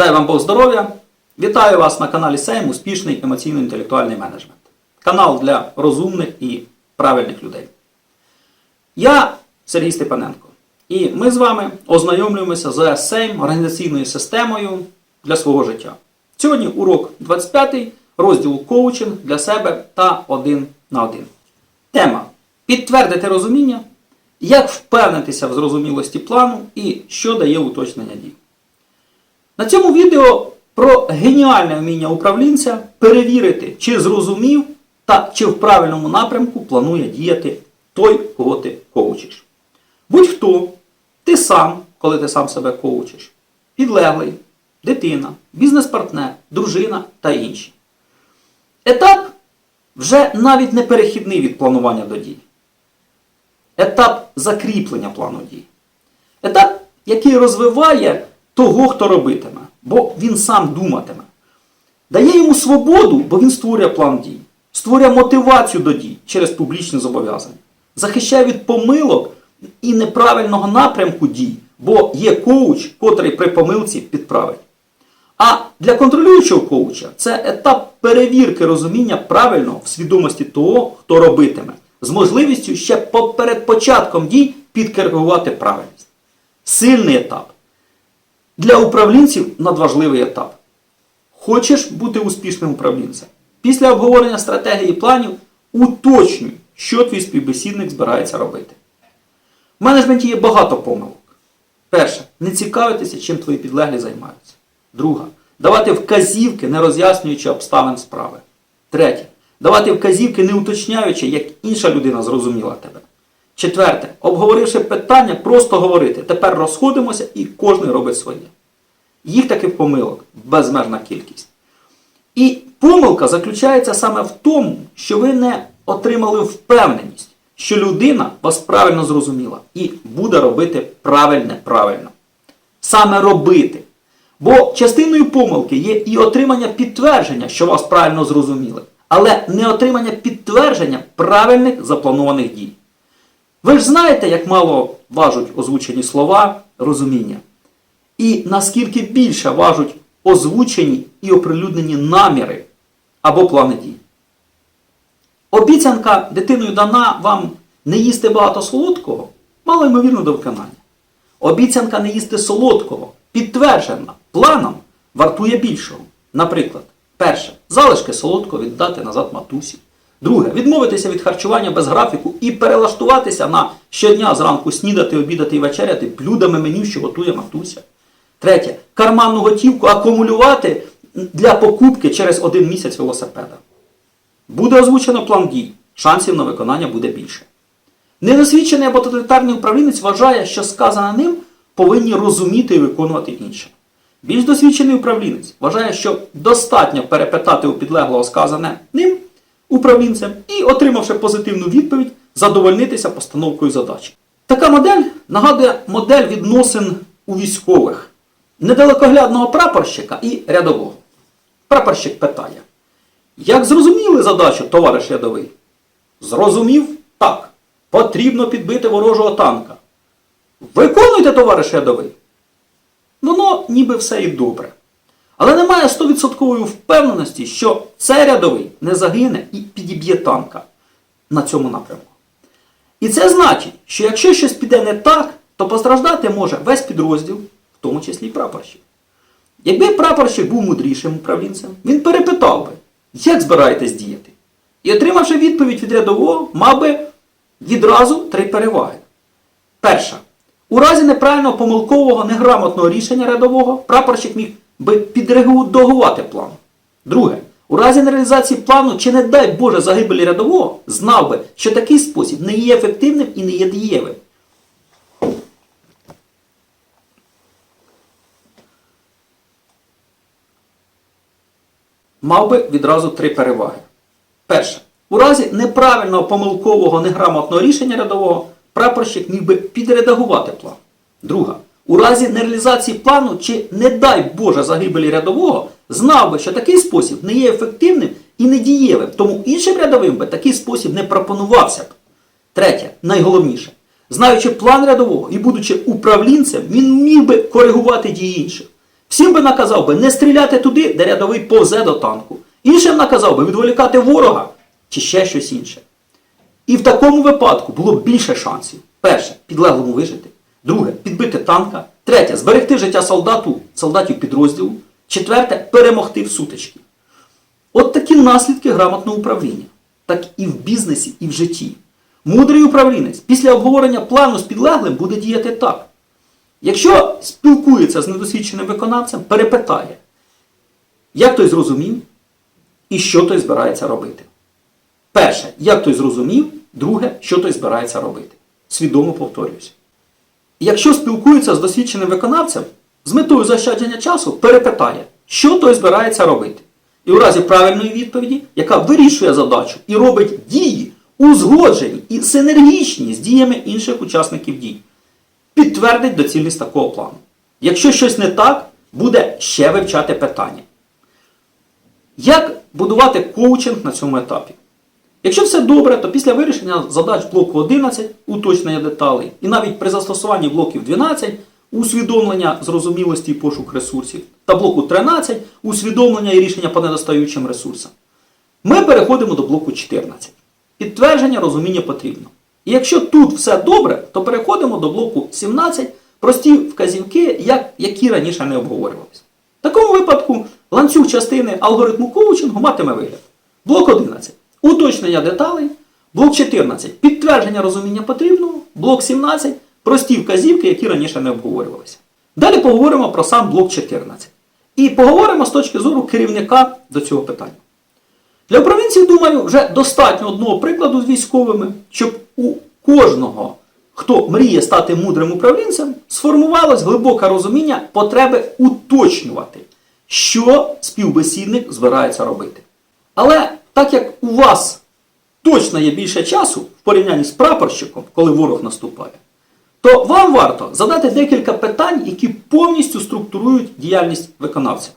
Дай вам Бог здоров'я! Вітаю вас на каналі Сейм Успішний емоційно-інтелектуальний менеджмент. Канал для розумних і правильних людей. Я Сергій Степаненко. І ми з вами ознайомлюємося з Сейм організаційною системою для свого життя. Сьогодні урок 25 розділу коучинг для себе та один на один. Тема підтвердити розуміння, як впевнитися в зрозумілості плану і що дає уточнення дій. На цьому відео про геніальне вміння управлінця перевірити, чи зрозумів та чи в правильному напрямку планує діяти той, кого ти коучиш. Будь-хто, ти сам, коли ти сам себе коучиш, підлеглий, дитина, бізнес-партнер, дружина та інші. Етап вже навіть не перехідний від планування до дій. Етап закріплення плану дій. Етап, який розвиває того, хто робитиме, бо він сам думатиме. Дає йому свободу, бо він створює план дій, створює мотивацію до дій через публічні зобов'язання, захищає від помилок і неправильного напрямку дій, бо є коуч, котрий при помилці підправить. А для контролюючого коуча це етап перевірки розуміння правильного в свідомості того, хто робитиме, з можливістю ще перед початком дій підкоригувати правильність. Сильний етап. Для управлінців надважливий етап. Хочеш бути успішним управлінцем? Після обговорення стратегії і планів уточнюй, що твій співбесідник збирається робити. В менеджменті є багато помилок. Перше, не цікавитися, чим твої підлеглі займаються. Друга, давати вказівки, не роз'яснюючи обставин справи. Третє, давати вказівки, не уточняючи, як інша людина зрозуміла тебе. Четверте, обговоривши питання, просто говорити. Тепер розходимося і кожен робить своє. Їх таких помилок безмежна кількість. І помилка заключається саме в тому, що ви не отримали впевненість, що людина вас правильно зрозуміла і буде робити правильне правильно. Саме робити. Бо частиною помилки є і отримання підтвердження, що вас правильно зрозуміли, але не отримання підтвердження правильних запланованих дій. Ви ж знаєте, як мало важуть озвучені слова розуміння. І наскільки більше важуть озвучені і оприлюднені наміри або плани дій. Обіцянка дитиною дана вам не їсти багато солодкого, мало ймовірно до виконання. Обіцянка не їсти солодкого, підтверджена планом, вартує більшого. Наприклад, перше, залишки солодкого віддати назад матусі. Друге, відмовитися від харчування без графіку і перелаштуватися на щодня зранку снідати, обідати і вечеряти блюдами меню, що готує матуся. Третє, карманну готівку акумулювати для покупки через один місяць велосипеда. Буде озвучено план дій, шансів на виконання буде більше. Недосвідчений або тоталітарний управлінець вважає, що сказане ним повинні розуміти і виконувати інше. Більш досвідчений управлінець вважає, що достатньо перепитати у підлеглого сказане ним управлінцем і, отримавши позитивну відповідь, задовольнитися постановкою задачі. Така модель нагадує модель відносин у військових, недалекоглядного прапорщика і рядового. Прапорщик питає: Як зрозуміли задачу, товариш рядовий? Зрозумів так. Потрібно підбити ворожого танка. Виконуйте, товариш рядовий. Воно ніби все і добре. Але немає 100% впевненості, що цей рядовий не загине і підіб'є танка на цьому напрямку. І це значить, що якщо щось піде не так, то постраждати може весь підрозділ, в тому числі і прапорщик. Якби прапорщик був мудрішим управлінцем, він перепитав би, як збираєтесь діяти. І отримавши відповідь від рядового, мав би відразу три переваги. Перша. У разі неправильного помилкового неграмотного рішення рядового прапорщик міг би підрегулювати план. Друге. У разі нереалізації плану, чи не дай Боже загибелі рядового, знав би, що такий спосіб не є ефективним і не є дієвим. Мав би відразу три переваги. Перше. У разі неправильного помилкового неграмотного рішення рядового прапорщик міг би підредагувати план. Друга. У разі нереалізації плану чи, не дай Боже, загибелі рядового, знав би, що такий спосіб не є ефективним і недієвим, тому іншим рядовим би такий спосіб не пропонувався б. Третє, найголовніше, знаючи план рядового і будучи управлінцем, він міг би коригувати дії інших. Всім би наказав би не стріляти туди, де рядовий повзе до танку. Іншим наказав би відволікати ворога чи ще щось інше. І в такому випадку було б більше шансів. Перше, підлеглому вижити. Друге, підбити танка. Третє, зберегти життя солдату, солдатів підрозділу. Четверте, перемогти в сутички. От такі наслідки грамотного управління. Так і в бізнесі, і в житті. Мудрий управлінець після обговорення плану з підлеглим буде діяти так. Якщо спілкується з недосвідченим виконавцем, перепитає, як той зрозумів і що той збирається робити. Перше, як той зрозумів, друге, що той збирається робити. Свідомо повторююся. Якщо спілкується з досвідченим виконавцем, з метою заощадження часу перепитає, що той збирається робити. І у разі правильної відповіді, яка вирішує задачу і робить дії, узгоджені і синергічні з діями інших учасників дій, підтвердить доцільність такого плану. Якщо щось не так, буде ще вивчати питання. Як будувати коучинг на цьому етапі? Якщо все добре, то після вирішення задач блоку 11, уточнення деталей, і навіть при застосуванні блоків 12, усвідомлення зрозумілості і пошук ресурсів, та блоку 13, усвідомлення і рішення по недостаючим ресурсам, ми переходимо до блоку 14. Підтвердження розуміння потрібно. І якщо тут все добре, то переходимо до блоку 17, прості вказівки, як, які раніше не обговорювалися. В такому випадку ланцюг частини алгоритму коучингу матиме вигляд. Блок 11. Уточнення деталей. Блок 14. Підтвердження розуміння потрібного. Блок 17. Прості вказівки, які раніше не обговорювалися. Далі поговоримо про сам блок 14. І поговоримо з точки зору керівника до цього питання. Для управлінців, думаю, вже достатньо одного прикладу з військовими, щоб у кожного, хто мріє стати мудрим управлінцем, сформувалось глибоке розуміння потреби уточнювати, що співбесідник збирається робити. Але так як у вас точно є більше часу в порівнянні з прапорщиком, коли ворог наступає, то вам варто задати декілька питань, які повністю структурують діяльність виконавця.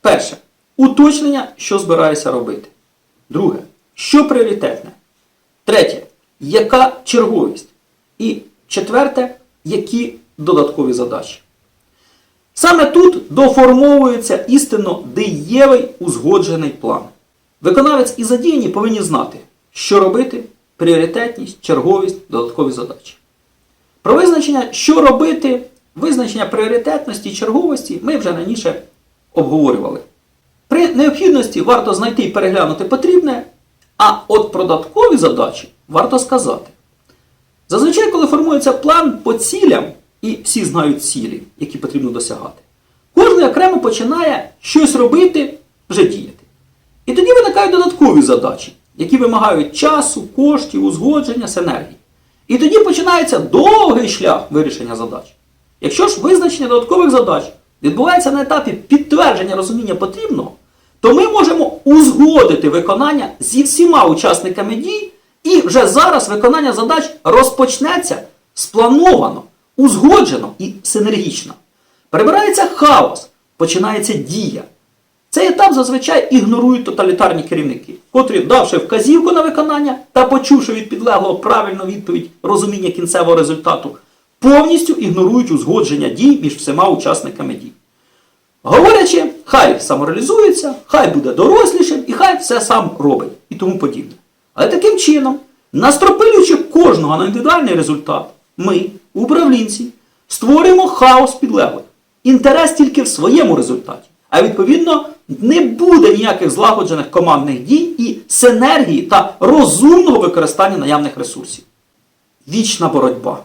Перше. Уточнення, що збирається робити. Друге. Що пріоритетне. Третє. Яка черговість? І четверте, які додаткові задачі. Саме тут доформовується істинно дієвий узгоджений план. Виконавець і задіяні повинні знати, що робити, пріоритетність, черговість, додаткові задачі. Про визначення, що робити, визначення пріоритетності і черговості ми вже раніше обговорювали. При необхідності варто знайти і переглянути потрібне, а от про додаткові задачі варто сказати. Зазвичай, коли формується план по цілям, і всі знають цілі, які потрібно досягати, кожен окремо починає щось робити, вже діяти. І тоді виникають додаткові задачі, які вимагають часу, коштів, узгодження, синергії. І тоді починається довгий шлях вирішення задач. Якщо ж визначення додаткових задач відбувається на етапі підтвердження розуміння потрібного, то ми можемо узгодити виконання зі всіма учасниками дій, і вже зараз виконання задач розпочнеться сплановано, узгоджено і синергічно. Прибирається хаос, починається дія. Цей етап зазвичай ігнорують тоталітарні керівники, котрі, давши вказівку на виконання та почувши від підлеглого правильну відповідь розуміння кінцевого результату, повністю ігнорують узгодження дій між всіма учасниками дій. Говорячи, хай самореалізується, хай буде дорослішим і хай все сам робить і тому подібне. Але таким чином, настропилюючи кожного на індивідуальний результат, ми, управлінці, створюємо хаос підлеглих. Інтерес тільки в своєму результаті. А відповідно, не буде ніяких злагоджених командних дій і синергії та розумного використання наявних ресурсів. Вічна боротьба.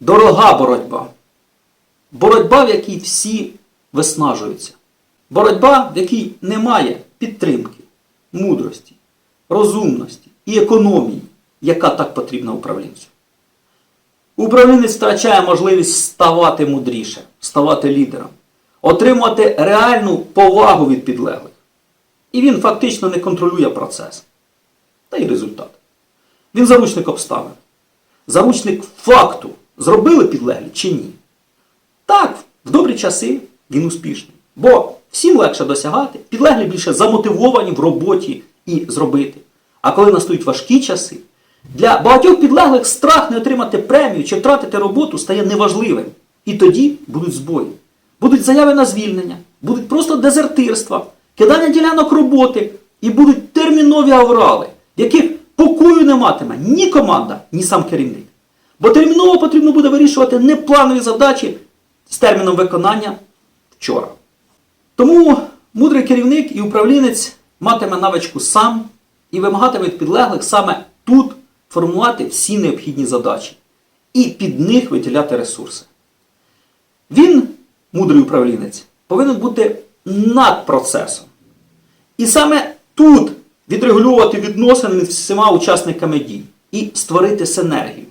Дорога боротьба. Боротьба, в якій всі виснажуються. Боротьба, в якій немає підтримки, мудрості, розумності і економії, яка так потрібна управлінцю. Управлінець втрачає можливість ставати мудріше, ставати лідером, отримувати реальну повагу від підлеглих. І він фактично не контролює процес. Та й результат. Він заручник обставин. Заручник факту, зробили підлеглі чи ні. Так, в добрі часи він успішний. Бо всім легше досягати, підлеглі більше замотивовані в роботі і зробити. А коли настають важкі часи, для багатьох підлеглих страх не отримати премію чи втратити роботу стає неважливим. І тоді будуть збої. Будуть заяви на звільнення, будуть просто дезертирства, кидання ділянок роботи і будуть термінові аврали, яких покою не матиме ні команда, ні сам керівник. Бо терміново потрібно буде вирішувати непланові задачі з терміном виконання вчора. Тому мудрий керівник і управлінець матиме навичку сам і вимагатиме від підлеглих саме тут формувати всі необхідні задачі і під них виділяти ресурси. Він, мудрий управлінець, повинен бути над процесом. І саме тут відрегулювати відносини між всіма учасниками дій і створити синергію.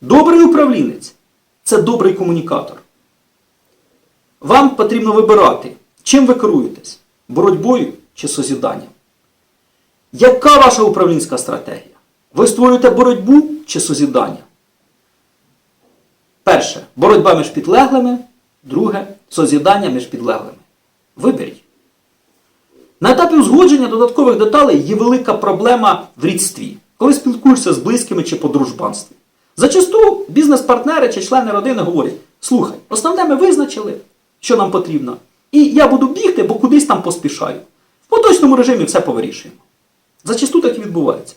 Добрий управлінець це добрий комунікатор. Вам потрібно вибирати, чим ви керуєтесь боротьбою чи созіданням. Яка ваша управлінська стратегія? Ви створюєте боротьбу чи созідання? Перше боротьба між підлеглими, друге созідання між підлеглими. Виберіть. На етапі узгодження додаткових деталей є велика проблема в рідстві, коли спілкуєшся з близькими чи по дружбанстві. Зачасту бізнес-партнери чи члени родини говорять: слухай, основне ми визначили, що нам потрібно, і я буду бігти, бо кудись там поспішаю. В поточному режимі все повирішуємо. Зачасту так і відбувається.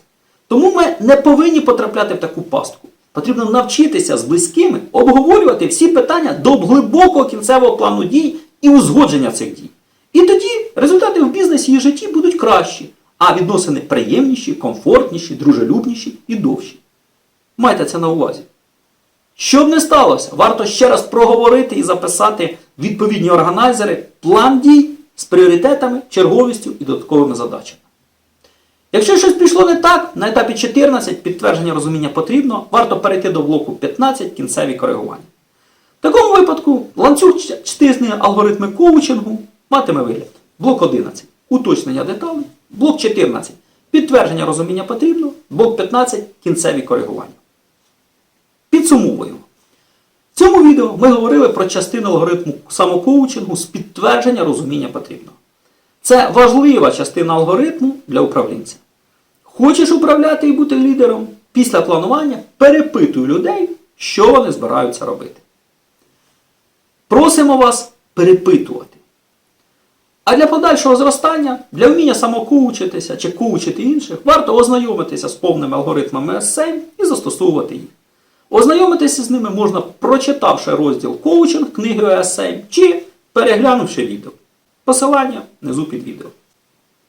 Тому ми не повинні потрапляти в таку пастку. Потрібно навчитися з близькими обговорювати всі питання до глибокого кінцевого плану дій і узгодження цих дій. І тоді результати в бізнесі і житті будуть кращі, а відносини приємніші, комфортніші, дружелюбніші і довші. Майте це на увазі. Що б не сталося, варто ще раз проговорити і записати відповідні органайзери план дій з пріоритетами, черговістю і додатковими задачами. Якщо щось пішло не так, на етапі 14 підтвердження розуміння потрібно, варто перейти до блоку 15 кінцеві коригування. В такому випадку ланцюг чтисні алгоритми коучингу матиме вигляд. Блок 11 уточнення деталей, блок 14 підтвердження розуміння потрібно, блок 15 кінцеві коригування. Підсумовуємо. В цьому відео ми говорили про частину алгоритму самокоучингу з підтвердження розуміння потрібно. Це важлива частина алгоритму для управлінця. Хочеш управляти і бути лідером? Після планування перепитуй людей, що вони збираються робити. Просимо вас перепитувати. А для подальшого зростання, для вміння самокоучитися чи коучити інших, варто ознайомитися з повними алгоритмами S7 і застосовувати їх. Ознайомитися з ними можна, прочитавши розділ коучинг книги S7 чи переглянувши відео. Посилання внизу під відео.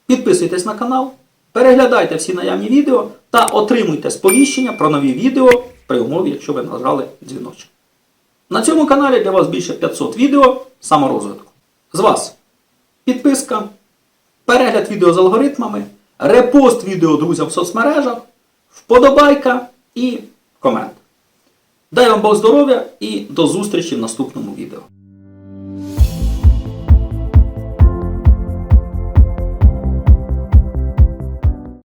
Підписуйтесь на канал, переглядайте всі наявні відео та отримуйте сповіщення про нові відео при умові, якщо ви нажали дзвіночок. На цьому каналі для вас більше 500 відео саморозвитку. З вас підписка, перегляд відео з алгоритмами, репост відео друзям в соцмережах, вподобайка і комент. Дай вам Бог здоров'я і до зустрічі в наступному відео.